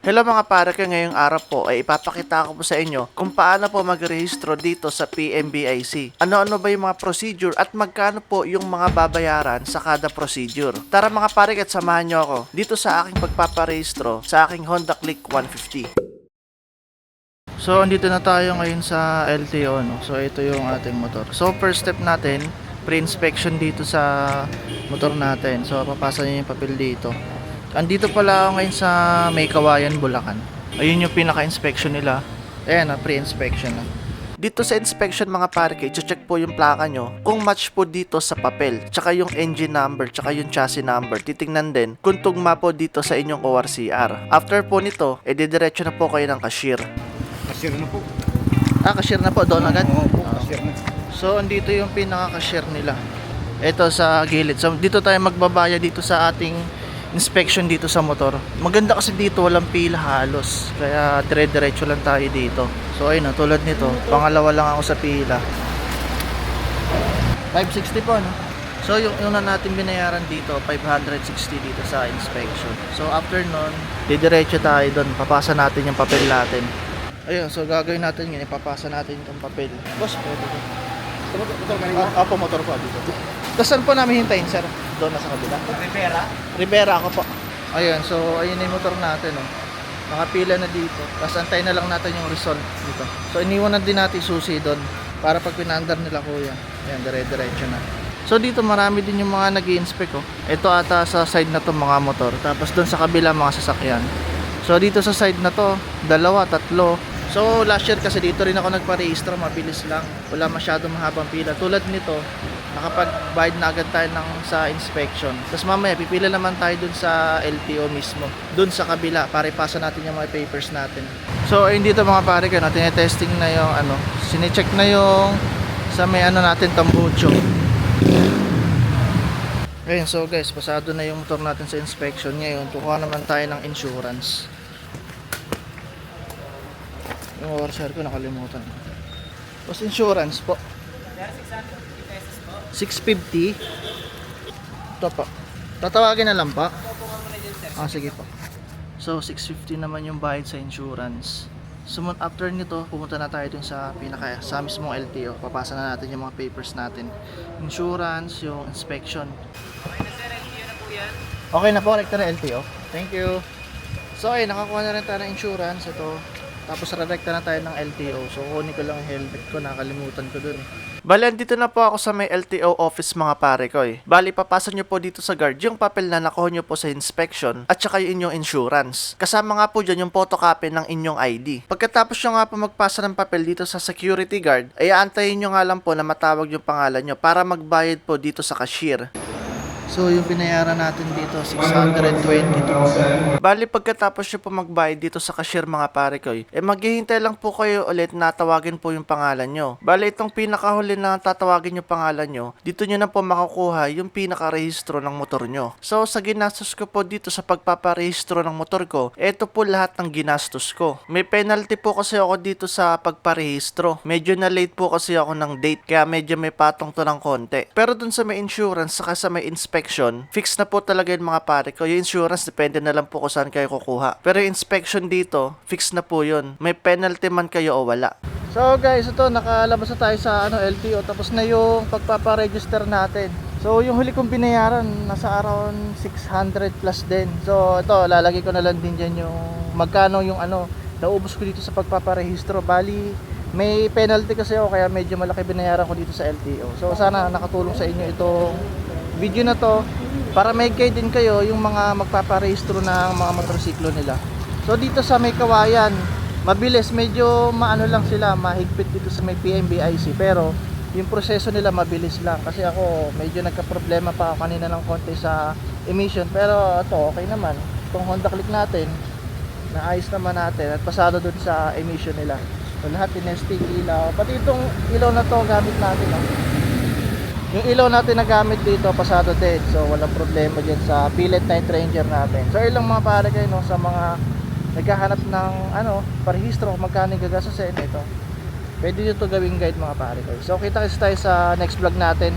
Hello mga pare ko, ngayong araw po ay ipapakita ko po sa inyo kung paano po magrehistro dito sa PMBIC. Ano-ano ba yung mga procedure at magkano po yung mga babayaran sa kada procedure. Tara mga pare at samahan nyo ako dito sa aking pagpaparehistro sa aking Honda Click 150. So, andito na tayo ngayon sa LTO, no? So, ito yung ating motor. So, first step natin, pre-inspection dito sa motor natin. So, papasa niyo yung papel dito. Andito pala ako ngayon sa May Kawayan, Bulacan. Ayun yung pinaka-inspection nila. Ayan na, pre-inspection na. Dito sa inspection mga pare, check po yung plaka nyo kung match po dito sa papel, tsaka yung engine number, tsaka yung chassis number. Titingnan din kung tugma po dito sa inyong ORCR. After po nito, edi-diretso na po kayo ng cashier. Cashier na po. Ah, cashier na po, doon agad? Oo po, cashier na. So, andito yung pinaka-cashier nila. Ito sa gilid. So, dito tayo magbabaya dito sa ating inspection dito sa motor. Maganda kasi dito, walang pila halos. Kaya dire-diretso lang tayo dito. So, ayun na, tulad nito. Pangalawa lang ako sa pila. 560 po, no? So, yung una natin binayaran dito, 560 dito sa inspection. So, after nun, didiretso tayo doon. Papasa natin yung papel natin. Ayun, so gagawin natin yun. Ipapasa natin itong papel. Boss, pwede din. Ito, kanina. Ah, Apo, motor po dito. Tapos saan po namin hintayin, sir? Doon na sa kabila. Rivera? Rivera ako po. Ayun, so ayun na yung motor natin, oh. Nakapila na dito. Tapos antayin na lang natin yung result dito. So iniwan na din natin yung susi doon para pag pinandar nila kuya. Ayan, dire-diretso na. So dito marami din yung mga nag inspect oh. Ito ata sa side na to mga motor. Tapos doon sa kabila mga sasakyan. So dito sa side na to, dalawa, tatlo. So last year kasi dito rin ako nagpa-register, mabilis lang. Wala masyadong mahabang pila. Tulad nito, nakapag-bayad na agad tayo ng sa inspection. Tapos mamaya pipila naman tayo dun sa LTO mismo. Dun sa kabila para ipasa natin yung mga papers natin. So ayun dito mga pare ko, no, tinetesting na yung ano, sinecheck na yung sa may ano natin tambucho. Ayun, so guys, pasado na yung motor natin sa inspection ngayon. Kukuha naman tayo ng insurance. Yung ORCR ko nakalimutan. Tapos insurance po. 650. Ito po. Tatawagin na lang pa. Ah, sige po. So, 650 naman yung bayad sa insurance. Sumunod after nito, pumunta na tayo dun sa pinaka sa mismong LTO. Papasa na natin yung mga papers natin. Insurance, yung inspection. Okay na po, rekta na LTO. Thank you. So, ay nakakuha na rin tayo ng insurance. Ito. Tapos, rekta na tayo ng LTO. So, kunin ko lang yung helmet ko. Nakalimutan ko dun. Bali, andito na po ako sa may LTO office mga pare ko eh. Bali, papasa nyo po dito sa guard yung papel na nakuha nyo po sa inspection at saka yung inyong insurance. Kasama nga po dyan yung photocopy ng inyong ID. Pagkatapos nyo nga po magpasa ng papel dito sa security guard, ay aantayin nyo nga lang po na matawag yung pangalan nyo para magbayad po dito sa cashier. So, yung binayaran natin dito, 622. Bali, pagkatapos nyo po magbayad dito sa cashier mga pare ko, eh maghihintay lang po kayo ulit na tawagin po yung pangalan nyo. Bali, itong pinakahuli na tatawagin yung pangalan nyo, dito nyo na po makukuha yung pinakarehistro ng motor nyo. So, sa ginastos ko po dito sa pagpaparehistro ng motor ko, ito po lahat ng ginastos ko. May penalty po kasi ako dito sa pagparehistro. Medyo na late po kasi ako ng date, kaya medyo may patong to ng konti. Pero dun sa may insurance, saka sa may inspection, fix na po talaga yung mga pare ko. Yung insurance, depende na lang po kung saan kayo kukuha. Pero yung inspection dito, fix na po yun. May penalty man kayo o wala. So guys, ito nakalabas na tayo sa ano LTO tapos na yung pagpapa-register natin. So yung huli kong binayaran nasa around 600 plus din. So ito lalagay ko na lang din diyan yung magkano yung ano naubos ko dito sa pagpaparehistro. Bali may penalty kasi ako kaya medyo malaki binayaran ko dito sa LTO. So sana nakatulong sa inyo itong video na to para may guide din kayo yung mga magpaparehistro ng mga motorsiklo nila. So dito sa may kawayan, mabilis, medyo maano lang sila, mahigpit dito sa may PMBIC pero yung proseso nila mabilis lang kasi ako medyo nagka-problema pa kanina ng konti sa emission pero ito okay naman. Itong Honda Click natin, naayos naman natin at pasado dun sa emission nila. So lahat tinesting ilaw, pati itong ilaw na to gamit natin. Oh. Yung ilaw natin na gamit dito, pasado din. So, walang problema dyan sa Pilot Night Ranger natin. So, ilang mga pare kayo no, sa mga naghahanap ng ano, parehistro, kung magkano yung gagastusin ito. Pwede nyo to gawing guide mga pare kayo. So, kita kasi tayo sa next vlog natin.